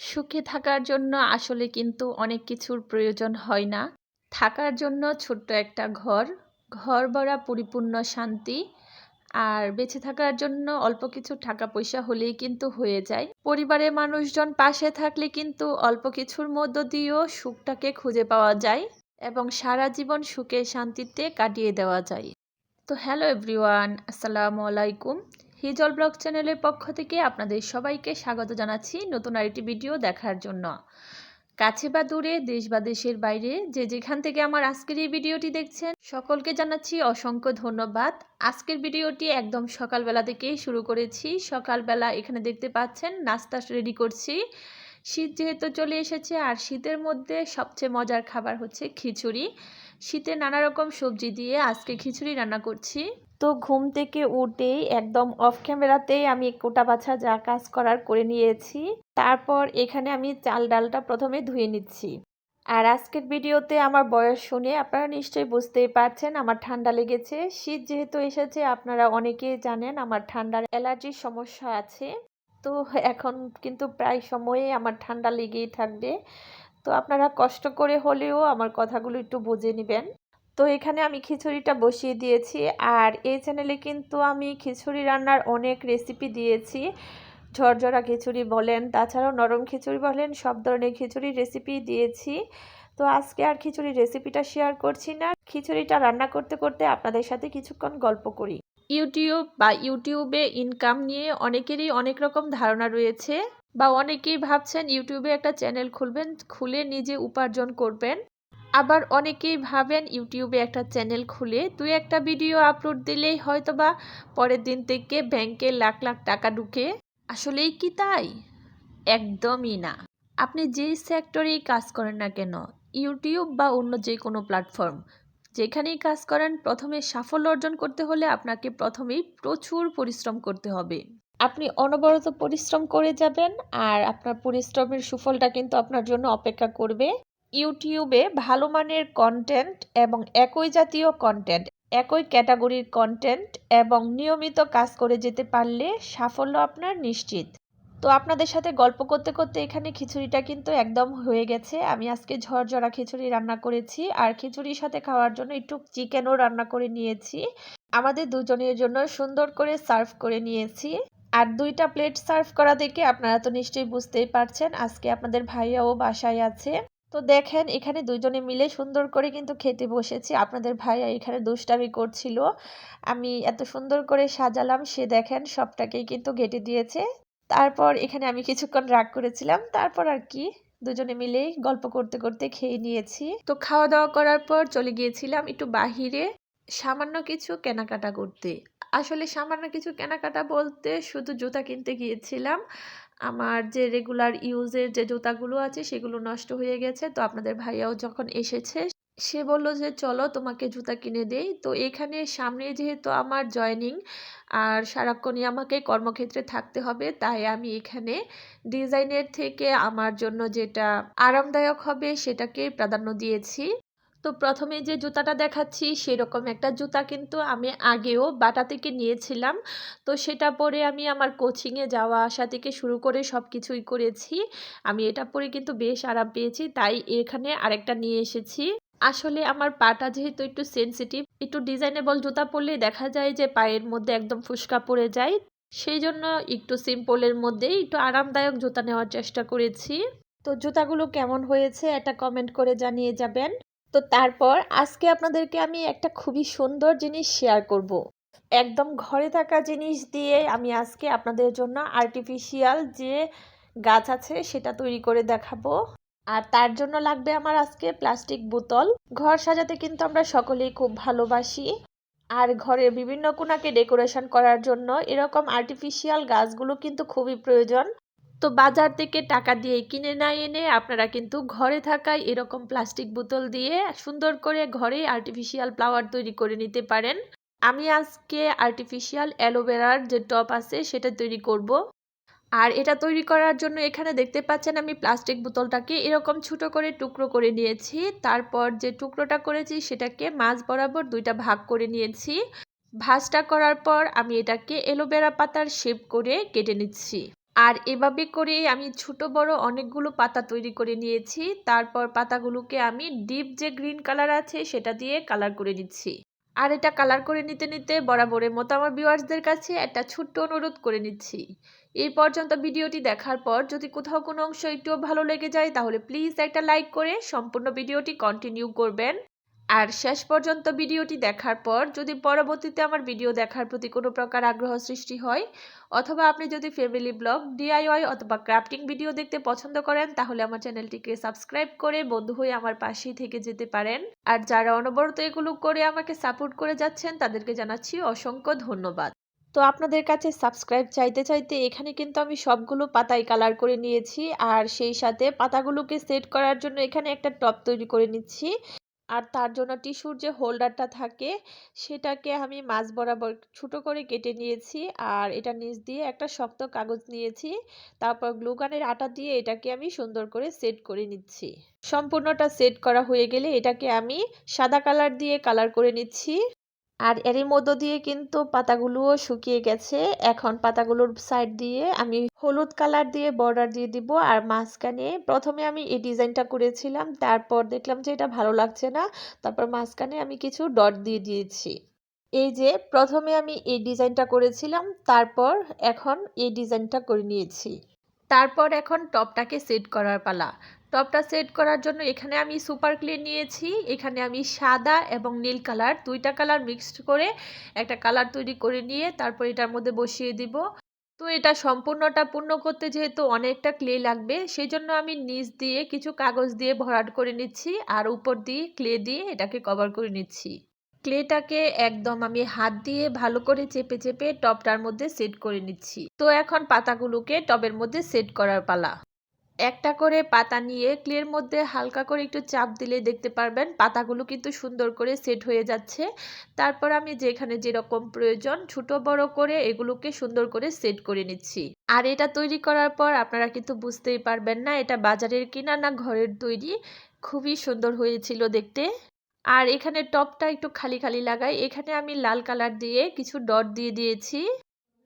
সুখে থাকার জন্য আসলে কিন্তু অনেক কিছুর প্রয়োজন হয় না। থাকার জন্য ছোট্ট একটা ঘর ঘর ভরা পরিপূর্ণ শান্তি আর বেঁচে থাকার জন্য অল্প কিছু টাকা পয়সা হলেই কিন্তু হয়ে যায়। পরিবারের মানুষজন পাশে থাকলে কিন্তু অল্প কিছুর মধ্য দিয়েও সুখটাকে খুঁজে পাওয়া যায় এবং সারা জীবন সুখে শান্তিতে কাটিয়ে দেওয়া যায়। তো হ্যালো এভরিওয়ান, আসসালামু আলাইকুম। হিজল ব্লগ চ্যানেলের পক্ষ থেকে আপনাদের সবাইকে স্বাগত জানাচ্ছি নতুন আরেকটি ভিডিও দেখার জন্য। কাছে বা দূরে, দেশ বা দেশের বাইরে, যে যেখান থেকে আমার আজকের এই ভিডিওটি দেখছেন, সকলকে জানাচ্ছি অসংখ্য ধন্যবাদ। আজকের ভিডিওটি একদম সকালবেলা থেকেই শুরু করেছি। সকালবেলা এখানে দেখতে পাচ্ছেন, নাস্তা রেডি করছি। শীত যেহেতু চলে এসেছে, আর শীতের মধ্যে সবচেয়ে মজার খাবার হচ্ছে খিচুড়ি। শীতে নানা রকম সবজি দিয়ে আজকে খিচুড়ি রান্না করছি। তো ঘুম থেকে উঠেই একদম অফ ক্যামেরাতেই আমি কোটা বাছা যা কাজ করার করে নিয়েছি। তারপর এখানে আমি চাল ডালটা প্রথমে ধুয়ে নিচ্ছি। আর আজকের ভিডিওতে আমার বয়স শুনে আপনারা নিশ্চয়ই বুঝতেই পারছেন আমার ঠান্ডা লেগেছে। শীত যেহেতু এসেছে, আপনারা অনেকেই জানেন আমার ঠান্ডার অ্যালার্জির সমস্যা আছে। তো এখন কিন্তু প্রায় সময়ে আমার ঠান্ডা লেগেই থাকবে। তো আপনারা কষ্ট করে হলেও আমার কথাগুলো একটু বুঝে নেবেন। তো এখানে আমি খিচুড়িটা বসিয়ে দিয়েছি। আর এই চ্যানেলে কিন্তু আমি খিচুড়ি রান্নার অনেক রেসিপি দিয়েছি। ঝরঝরা খিচুড়ি বলেন, তাছাড়াও নরম খিচুড়ি বলেন, সব ধরনের খিচুড়ির রেসিপি দিয়েছি। তো আজকে আর খিচুড়ির রেসিপিটা শেয়ার করছি না। খিচুড়িটা রান্না করতে করতে আপনাদের সাথে কিছুক্ষণ গল্প করি। ইউটিউব বা ইউটিউবে ইনকাম নিয়ে অনেকেরই অনেক রকম ধারণা রয়েছে। বা অনেকেই ভাবছেন ইউটিউবে একটা চ্যানেল খুলবেন, খুলে নিজে উপার্জন করবেন। আবার অনেকেই ভাবেন ইউটিউবে একটা চ্যানেল খুলে দুই একটা ভিডিও আপলোড দিলেই হয়তো বা পরের দিন থেকে ব্যাংকে লাখ লাখ টাকা ঢুকে। আসলেই কি তাই? একদমই না। আপনি যেই সেক্টরেই কাজ করেন না কেন, ইউটিউব বা অন্য যে কোনো প্ল্যাটফর্ম, যেখানেই কাজ করেন, প্রথমে সাফল্য অর্জন করতে হলে আপনাকে প্রথমেই প্রচুর পরিশ্রম করতে হবে। আপনি অনবরত পরিশ্রম করে যাবেন আর আপনার পরিশ্রমের সুফলটা কিন্তু আপনার জন্য অপেক্ষা করবে। ইউটিউবে ভালো মানের কন্টেন্ট এবং একই জাতীয় কন্টেন্ট একই ক্যাটাগরির কন্টেন্ট এবং নিয়মিত কাজ করে যেতে পারলে সাফল্য আপনার নিশ্চিত। তো আপনাদের সাথে গল্প করতে করতে এখানে খিচুড়িটা কিন্তু একদম হয়ে গেছে। আমি আজকে ঝরঝরা খিচুড়ি রান্না করেছি আর খিচুড়ির সাথে খাওয়ার জন্য একটু চিকেনও রান্না করে নিয়েছি। আমাদের দুজনের জন্য সুন্দর করে সার্ভ করে নিয়েছি। আর দুইটা প্লেট সার্ভ করা দেখে আপনারা তো নিশ্চয়ই বুঝতেই পারছেন, আজকে আপনাদের ভাইয়াও বাসায় আছে। তো দেখেন, এখানে দুজনে মিলে সুন্দর করে কিন্তু খেতে বসেছি। আপনাদের ভাইয়া এখানে দুষ্টামি করছিল। আমি এত সুন্দর করে সাজালাম, সে দেখেন সবটাকেই কিন্তু ঘেটে দিয়েছে। তারপর এখানে আমি কিছুক্ষণ রাগ করেছিলাম। তারপর আর কি, দুজনে মিলেই গল্প করতে করতে খেয়ে নিয়েছি। তো খাওয়া দাওয়া করার পর চলে গিয়েছিলাম একটু বাহিরে সামান্য কিছু কেনাকাটা করতে। আসলে সামান্য কিছু কেনাকাটা বলতে শুধু জুতা কিনতে গিয়েছিলাম। আমার যে রেগুলার ইউজের যে জুতাগুলো আছে, সেগুলো নষ্ট হয়ে গেছে। তো আপনাদের ভাইয়াও যখন এসেছে, সে বলল যে, চলো তোমাকে জুতা কিনে দেই। তো এখানে সামনে যেহেতু আমার জয়নিং আর সারাক্ষণই আমাকে কর্মক্ষেত্রে থাকতে হবে, তাই আমি এখানে ডিজাইনের থেকে আমার জন্য যেটা আরামদায়ক হবে, সেটাকে প্রাধান্য দিয়েছি। তো প্রথমে যে জুতাটা দেখাচ্ছি সেরকম একটা জুতা কিন্তু আমি আগেও বাটা থেকে নিয়েছিলাম। তো সেটা পরে আমি আমার কোচিংয়ে যাওয়া, আসা থেকে শুরু করে সব কিছুই করেছি। আমি এটা পরে কিন্তু বেশ আরাম পেয়েছি, তাই এখানে আরেকটা নিয়ে এসেছি। আসলে আমার পাটা যেহেতু একটু সেন্সিটিভ একটু ডিজাইনেবল জুতা পরলে দেখা যায় যে পায়ের মধ্যে একদম ফুসকা পড়ে যায়। সেই জন্য একটু সিম্পলের মধ্যেই একটু আরামদায়ক জুতা নেওয়ার চেষ্টা করেছি। তো জুতাগুলো কেমন হয়েছে এটা কমেন্ট করে জানিয়ে যাবেন। তো তারপর আজকে আপনাদেরকে আমি একটা খুবই সুন্দর জিনিস শেয়ার করব। একদম ঘরে থাকা জিনিস দিয়ে আমি আজকে আপনাদের জন্য আর্টিফিশিয়াল যে গাছ আছে সেটা তৈরি করে দেখাবো। আর তার জন্য লাগবে আমার আজকে প্লাস্টিক বোতল। ঘর সাজাতে কিন্তু আমরা সকলেই খুব ভালোবাসি। আর ঘরের বিভিন্ন কোনাকে ডেকোরেশন করার জন্য এরকম আর্টিফিশিয়াল গাছগুলো কিন্তু খুবই প্রয়োজন। তো বাজার থেকে টাকা দিয়ে কিনে না এনে আপনারা কিন্তু ঘরে থাকায় এরকম প্লাস্টিক বোতল দিয়ে সুন্দর করে ঘরে আর্টিফিশিয়াল ফ্লাওয়ার তৈরি করে নিতে পারেন। আমি আজকে আর্টিফিশিয়াল অ্যালোভেরার যে টপ আছে সেটা তৈরি করব। আর এটা তৈরি করার জন্য এখানে দেখতে পাচ্ছেন আমি প্লাস্টিক বোতলটাকে এরকম ছোটো করে টুকরো করে নিয়েছি। তারপর যে টুকরোটা করেছি সেটাকে মাছ বরাবর দুইটা ভাগ করে নিয়েছি। ভাজটা করার পর আমি এটাকে অ্যালোভেরা পাতার শেপ করে কেটে নিচ্ছি। আর এভাবে করে আমি ছোট বড় অনেকগুলো পাতা তৈরি করে নিয়েছি। তারপর পাতাগুলোকে আমি ডিপ যে গ্রিন কালার আছে সেটা দিয়ে কালার করে নিচ্ছি। আর এটা কালার করে নিতে নিতে বরাবরের মতো আমার ভিউয়ার্সদের কাছে একটা ছোট্ট অনুরোধ করে নিচ্ছি। এই পর্যন্ত ভিডিওটি দেখার পর যদি কোথাও কোনো অংশ একটু ভালো লেগে যায় তাহলে প্লিজ একটা লাইক করে সম্পূর্ণ ভিডিওটি কন্টিনিউ করবেন। আর শেষ পর্যন্ত ভিডিওটি দেখার পর যদি পরবর্তীতে আমার ভিডিও দেখার প্রতি কোনো প্রকার আগ্রহ সৃষ্টি হয়, অথবা আপনি যদি ফ্যামিলি ব্লগ ডিআইওয়াই অথবা ক্রাফটিং ভিডিও দেখতে পছন্দ করেন, তাহলে আমার চ্যানেলটিকে সাবস্ক্রাইব করে বন্ধু হয়ে আমার পাশেই থেকে যেতে পারেন। আর যারা অনবরত এগুলো করে আমাকে সাপোর্ট করে যাচ্ছেন, তাদেরকে জানাচ্ছি অসংখ্য ধন্যবাদ। তো আপনাদের কাছে সাবস্ক্রাইব চাইতে চাইতে এখানে কিন্তু আমি সবগুলো পাতায় কালার করে নিয়েছি, আর সেই সাথে পাতাগুলোকে সেট করার জন্য এখানে একটা টপ তৈরি করে নিচ্ছি। আর তার জন্য টিস্যুর যে হোল্ডারটা থাকে, সেটাকে আমি মাছ বরাবর ছোটো করে কেটে নিয়েছি। আর এটা নিচ দিয়ে একটা শক্ত কাগজ নিয়েছি। তারপর গ্লুগানের আটা দিয়ে এটাকে আমি সুন্দর করে সেট করে নিচ্ছি। সম্পূর্ণটা সেট করা হয়ে গেলে এটাকে আমি সাদা কালার দিয়ে কালার করে নিচ্ছি। আর এরই মধ্য দিয়ে কিন্তু পাতাগুলোও শুকিয়ে গেছে। এখন পাতাগুলোর সাইড দিয়ে আমি হলুদ কালার দিয়ে বর্ডার দিয়ে দিব আর মাঝখানে প্রথমে আমি এই ডিজাইনটা করেছিলাম, তারপর দেখলাম যে এটা ভালো লাগছে না, তারপর মাঝখানে আমি কিছু ডট দিয়ে দিয়েছি। এই যে প্রথমে আমি এই ডিজাইনটা করেছিলাম, তারপর এখন এই ডিজাইনটা করে নিয়েছি। তারপর এখন টপটাকে সেট করার পালা। টপটা সেট করার জন্য এখানে আমি সুপার ক্লে নিয়েছি। এখানে আমি সাদা এবং নীল কালার দুইটা কালার মিক্সড করে একটা কালার তৈরি করে নিয়ে তারপর এটার মধ্যে বসিয়ে দিব। তো এটা সম্পূর্ণটা পূর্ণ করতে যেহেতু অনেকটা ক্লে লাগবে সেই জন্য আমি নিচ দিয়ে কিছু কাগজ দিয়ে ভরাট করে নিচ্ছি আর উপর দিয়ে ক্লে দিয়ে এটাকে কভার করে নিচ্ছি। ক্লেটাকে একদম আমি হাত দিয়ে ভালো করে চেপে চেপে টপটার মধ্যে সেট করে নিচ্ছি। তো এখন পাতাগুলোকে টবের মধ্যে সেট করার পালা। একটা করে পাতা নিয়ে ক্লের মধ্যে হালকা করে একটু চাপ দিলে দেখতে পারবেন। পাতাগুলো কিন্তু সুন্দর করে সেট হয়ে যাচ্ছে। তারপর আমি যেখানে যেরকম প্রয়োজন ছোট বড় করে এগুলোকে সুন্দর করে সেট করে নিচ্ছি। আর এটা তৈরি করার পর আপনারা কিন্তু বুঝতেই পারবেন না এটা বাজারের কিনা না ঘরের তৈরি। খুবই সুন্দর হয়েছিল দেখতে। আর এখানে টপটা একটু খালি খালি লাগাই। এখানে আমি লাল কালার দিয়ে কিছু ডট দিয়ে দিয়েছি।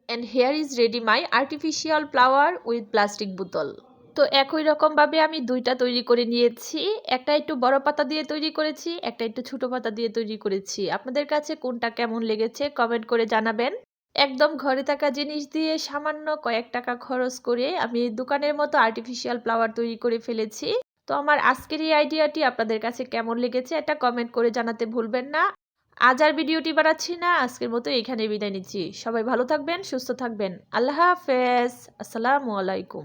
And here is ready my artificial flower with plastic বোতল তো একই রকমভাবে আমি দুইটা তৈরি করে নিয়েছি। একটা একটু বড় পাতা দিয়ে তৈরি করেছি, একটা একটু ছোট পাতা দিয়ে তৈরি করেছি। আপনাদের কাছে কোনটা কেমন লেগেছে কমেন্ট করে জানাবেন। একদম ঘরে থাকা জিনিস দিয়ে সামান্য কয়েক টাকা খরচ করে আমি দোকানের মতো আর্টিফিশিয়াল ফ্লাওয়ার তৈরি করে ফেলেছি। তো আমার আজকের এই আইডিয়াটি আপনাদের কাছে কেমন লেগেছে একটা কমেন্ট করে জানাতে ভুলবেন না। আজ আর ভিডিওটি বাড়াচ্ছি না, আজকের মতো এখানে বিদায় নিচ্ছি। সবাই ভালো থাকবেন, সুস্থ থাকবেন। আল্লাহ হাফেজ, আসসালামু আলাইকুম।